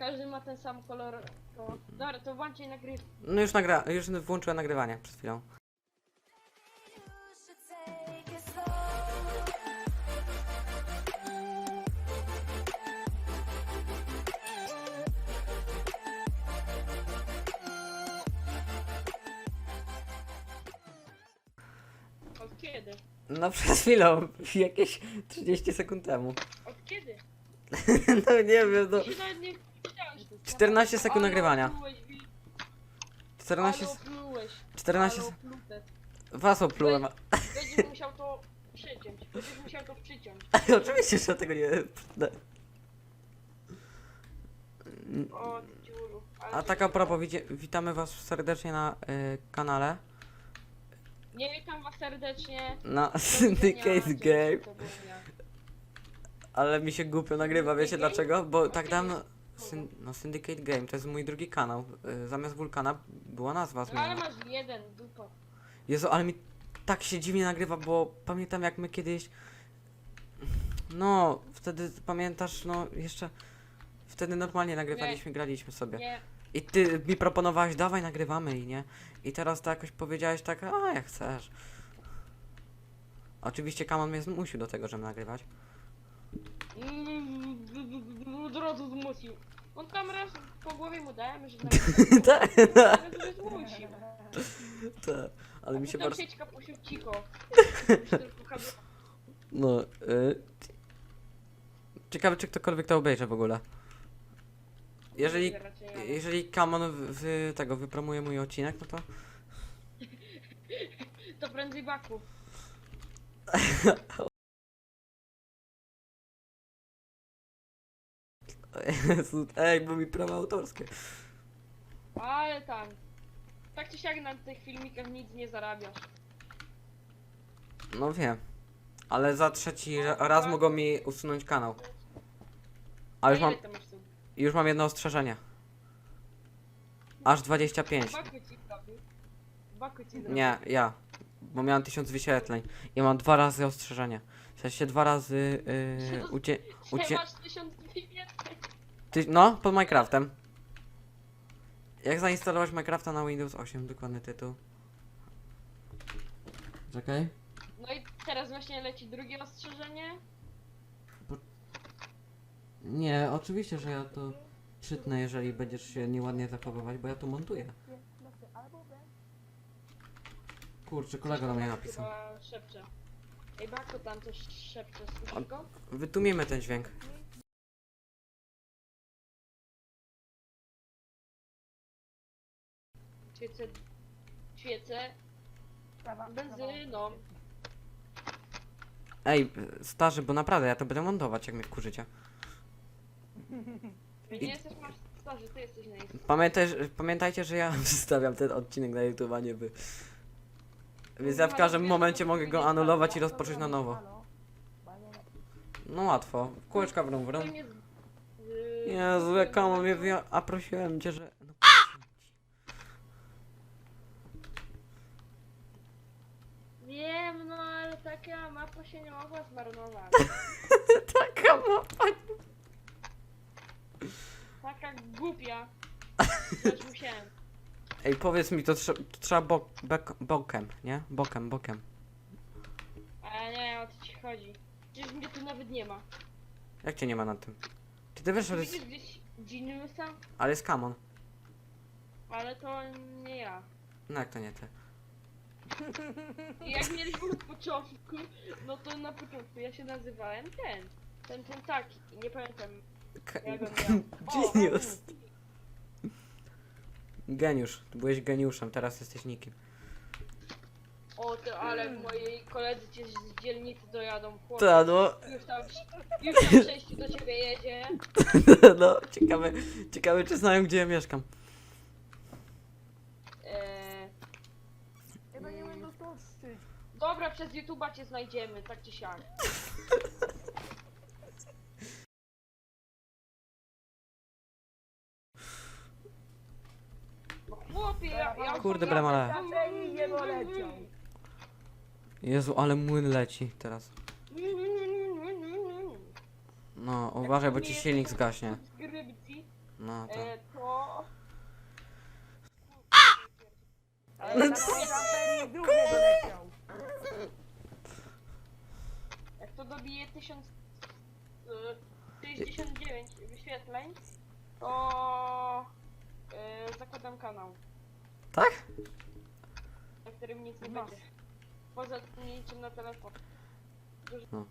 każdy ma ten sam kolor. To... Dobra, to włączaj nagryw. No już nagra, już włączyłem nagrywanie przed chwilą. Od kiedy? No przed chwilą, jakieś 30 sekund temu. Od kiedy? No nie wiem, no. Się nawet nie. 14 sekund nagrywania. oplułeś, Wi- 14, ale s- oplułeś. 14 Ale s- oplute. Was oplułem. Będziesz musiał to przyciąć. Będziesz musiał to przyciąć. Oczywiście, że tego nie... O, dziulu. Ale A to tak a nie- propos, widzie- witamy was serdecznie na y, kanale. Nie witam was serdecznie. Na Syndicate Game. Ale mi się głupio nagrywa, wiecie dlaczego? Bo tak dawno... Syn, no Syndicate Game, to jest mój drugi kanał. Y, zamiast Wulkana była nazwa No ale zmieniona. masz jeden, dupa. Jezu, ale mi tak się dziwnie nagrywa, bo pamiętam jak my kiedyś... No, wtedy pamiętasz, no jeszcze... Wtedy normalnie nagrywaliśmy, graliśmy sobie. Nie, I ty mi proponowałeś, dawaj nagrywamy i nie. I teraz to jakoś powiedziałeś tak, a jak chcesz. Oczywiście Kamon mnie zmusił do tego, żeby nagrywać. Od razu zmusił. On tam raz po głowie mu dałem, że Tak, ale to zmusił. tak. Ale mi się Tam bardzo... sieczka posił cicho. No, y... Ciekawe, czy ktokolwiek to obejrzy w ogóle. Jeżeli, jeżeli Kamon w, w tego wypromuje mój odcinek, no to... To prędzej baku. ej, bo mi prawa autorskie. Ale tam. Tak czy siak na tych filmikach nic nie zarabiasz. No wiem. Ale za trzeci ra- raz mogą mi usunąć kanał. A już ile mam, to masz tu? już mam jedno ostrzeżenie. Aż 25. Baku ci zrobił. Baku ci zrobił. Nie, ja. Bo miałem 1000 wyświetleń. I mam dwa razy ostrzeżenie. W sensie dwa razy yy, ucie... Ucie... masz tysiąc więcej. Ty, no, pod Minecraftem. Jak zainstalować Minecrafta na Windows 8? Dokładny tytuł. Czekaj. No i teraz właśnie leci drugie ostrzeżenie. Nie, oczywiście, że ja to czytnę, jeżeli będziesz się nieładnie zachowywać, bo ja tu montuję. Kurczę, kolega do mnie napisał. Chyba szepcze. Ej, Baku tam coś szepcze, słyszysz go? Ten dźwięk. Świecę... Świecę... Benzyną. Ej, starzy, bo naprawdę ja to będę montować, jak mnie wkurzycie. Ty nie jesteś masz starzy, ty jesteś na Insta. Pamiętaj, że- pamiętajcie, że ja wstawiam ten odcinek na YouTube, a nie wy. Więc ja w każdym momencie mogę go anulować i rozpocząć na nowo. No łatwo. Kółeczka wrą wrą. To nie z- z- Jezu, jak komu mnie wy... A prosiłem cię, że... No, Wiem, no ale taka mapa się nie mogła zmarnować. taka mapa. Taka głupia. Też musiałem. Ej, powiedz mi, to, trze to trzeba bok bek bokiem, nie? Bokiem, bokiem. Ale nie, o co ci chodzi. Przecież mnie tu nawet nie ma. Jak cię nie ma na tym? Ty, ty wiesz, że Widzisz jest... gdzieś Geniusa? Ale jest Kamon. Ale to nie ja. No jak to nie ty? I jak mieliśmy od początku, no to na początku ja się nazywałem ten. Ten, ten taki. Nie pamiętam K jak on miał. O, Geniusz. Geniusz. Ty byłeś geniuszem, teraz jesteś nikim. O, to ale moi koledzy cię z dzielnicy dojadą. Chłopie. Ta, no. Już tam, już tam do ciebie jedzie. No, ciekawe, ciekawe czy znają gdzie ja mieszkam. Eee, Chyba nie będą toczyć. Dobra, przez YouTube'a cię znajdziemy, tak czy siak. No chłopie, ja... ja Kurde, ja- nie. Jezu, ale młyn leci teraz. No, uważaj, bo ci silnik zgaśnie. No to. E, to... Ale na kamperii drugie doleciał. Jak to dobije 1000... e, 69 wyświetleń, to... e, zakładam kanał, Tak? na którym nic nie No. będzie. Poza zmienięciem na telefon. No.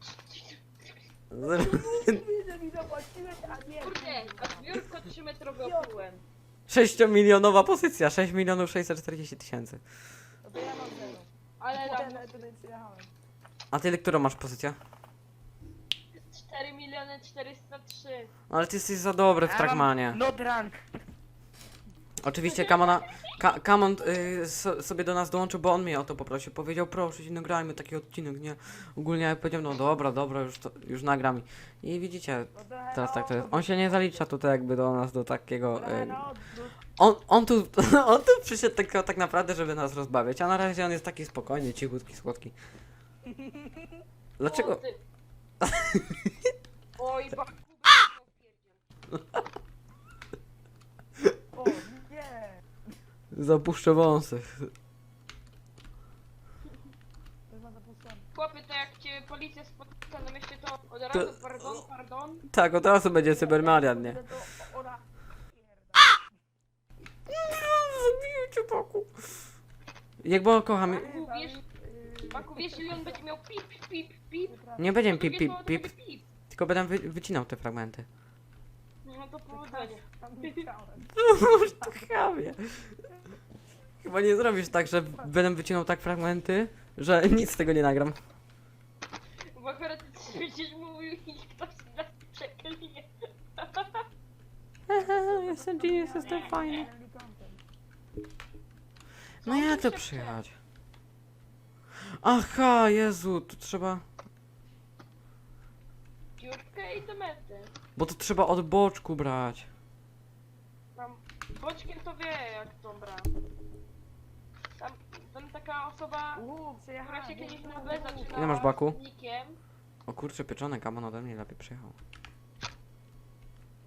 Że mi zapłaciłeś, a nie. Kurde, a biurko 3-metrowe oplułem. 6-milionowa pozycja, 6 milionów 640 tysięcy. No to ja mam zero. Ale Potem tutaj przyjechałem. A ty którą masz pozycję? 4 miliony 403. Ale ty jesteś za dobry w Trackmanie. No drunk. Oczywiście Kamona, Ka Kamon y, so, sobie do nas dołączył, bo on mnie o to poprosił. Powiedział, proszę się nagrajmy taki odcinek, nie? Ogólnie ja powiedziałem, no dobra, dobra, już, to, już nagram. I widzicie, No teraz tak to jest. On się nie zalicza tutaj jakby do nas, do takiego... Y, odwrót. on, on tu, on tu przyszedł tak, tak naprawdę, żeby nas rozbawiać, a na razie on jest taki spokojny, cichutki, słodki. O, Dlaczego? Oj, baku, O, nie. Zapuszczę wąsy. To jest. Chłopie, to jak cię policja spotka na mieście, to od To- razu pardon, pardon. Tak, od razu będzie cybermarian, nie? To ona... Zabiję cię. Jak bo kocham... Baku, Baku, wiesz, on będzie miał pip, pip, pip. Nie będzie To pip, drugie pip, słowo to pip, będzie pip. tylko będę wy, wycinał te fragmenty. No to powodzenia. Tam nie chciałem. Chamie. Chyba nie zrobisz tak, że będę wycinał tak fragmenty, że nic z tego nie nagram. Bo akurat ty będziesz mówił i ktoś nas przeklinie. jestem genius, jestem fajny. Friendly content. No jak to przyjechać? Aha, Jezu, to trzeba... Dziurkę i do mety. Bo to trzeba od boczku brać. Tam boczkiem to wie, jak to bra. Tam, tam taka osoba, Uuu, która się kiedyś na B zaczynała Ile masz baku? z nikiem. O kurczę, pieczone, kamon ode mnie lepiej przyjechał.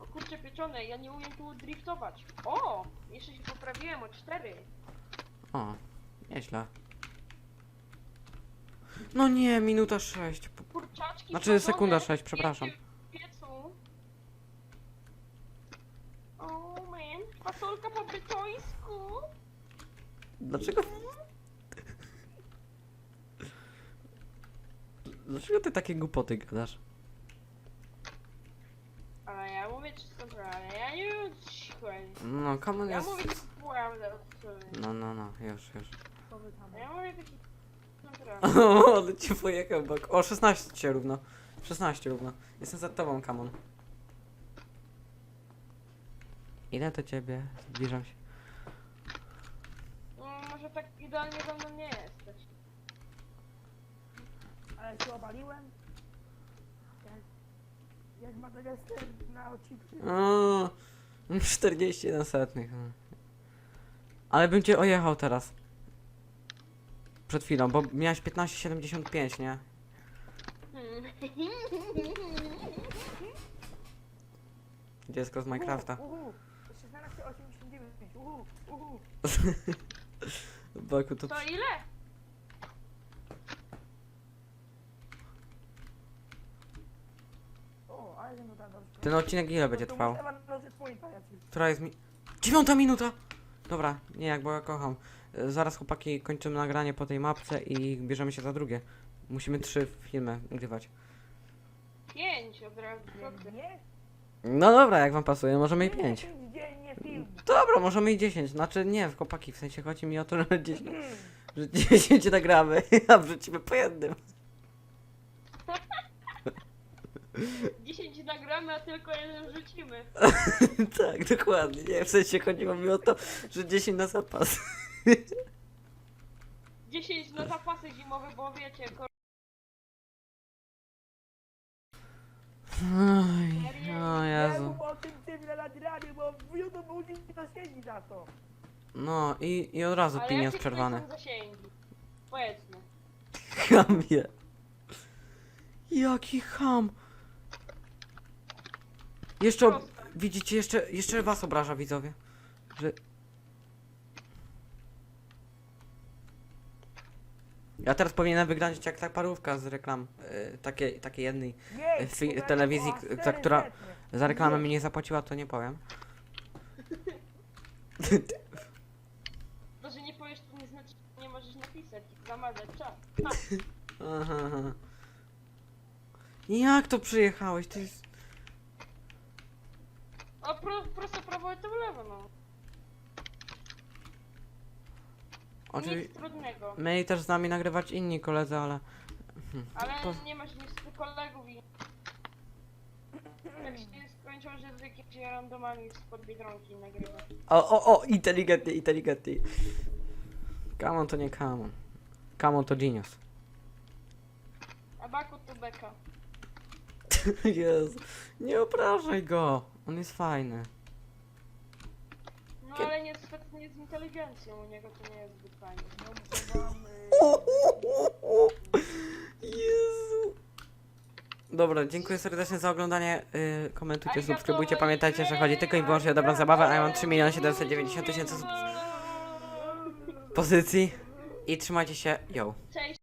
O kurcze pieczone, ja nie umiem tu driftować. O! Jeszcze się poprawiłem o 4. O, nieźle. No nie, minuta sześć. Kurczaczki Znaczy, sekunda w sześć, przepraszam. piecu- w piecu. Oh man, fasolka po brytońsku. Dlaczego... Dlaczego ty takie głupoty gadasz? Ale ja mówię czystą prawdę, ja nie wiem cichłem. No, kamon Ja jest... mówię prawdę od sobie. No, no, no, już, już. Co? Ja mówię taki... O, ale ci pojechał bok. O, 16 równo. 16 równo. Jestem za tobą, Kamon. Idę do ciebie, zbliżam się. No, może tak idealnie za mną nie jesteś. Ale się obaliłem? Jak... Jak Madagaskar na odcinku. O, 41 setnych. Ale bym cię ojechał teraz. Przed chwilą, bo miałeś 15,75, nie? Dziecko z Minecrafta. Uhu, uhu. 16,89. Uhu, uhu. Baku to... To ile? O, ale no dobrze. Ten odcinek ile będzie trwał? Która jest mi... Dziewiąta minuta! Dobra, nie jak, bo ja kocham. E, Zaraz chłopaki kończymy nagranie po tej mapce i bierzemy się za drugie. Musimy trzy filmy nagrywać. Pięć od razu. co ty? Nie? No dobra, jak wam pasuje, możemy i pięć. pięć dziennie film. Dobra, możemy i 10. Znaczy nie, chłopaki, w sensie chodzi mi o to, że 10, że 10 nagramy, a wrzucimy po jednym. 10 nagramy, a tylko jeden wrzucimy. tak, dokładnie. Nie, w sensie chodziło mi o to, że 10 na zapas. 10 na zapasy zimowe, bo wiecie, Oj, o Jezu. mów o tym tym na nagraniu, bo w YouTube musi to siedzi za to. No i, i od razu tutaj przerwany. zasięgi? Powiedzmy. Chamie. Jaki ham. Jeszcze, ob, widzicie, jeszcze, jeszcze was obraża widzowie. Że... Ja teraz powinienem wyglądać jak ta parówka z reklam. y, takiej, takiej jednej. Fi- kurwa, telewizji, k- za która-. Za reklamę mi nie zapłaciła, to nie powiem. To, że nie powiesz, to nie znaczy, że nie możesz napisać. Zamazać czas. Ha. Aha, aha. Jak to przyjechałeś? To jest... O, pro, prosto prawo i to w lewo, no. Oczywiście... Nic trudnego. Mieli też z nami nagrywać inni koledzy, ale... Ale Po- nie masz niestety kolegów i... Jak się skończyło, że z jakimiś randomami spod Biedronki nagrywa. O, o, o, inteligentnie, inteligentnie. Kamon to nie Kamon. Kamon to genius. A Baku to beka. Jezu, nie obrażaj go. On jest fajny. No ale niestety nie z inteligencją, u niego to nie jest zbyt fajnie. No, wam, y, Jezu. Dobra, dziękuję serdecznie za oglądanie. Yy, komentujcie, subskrybujcie. Pamiętajcie, że chodzi tylko i wyłącznie o dobrą zabawę, a ja mam 3 790 tysięcy pozycji. I trzymajcie się, yo. Cześć!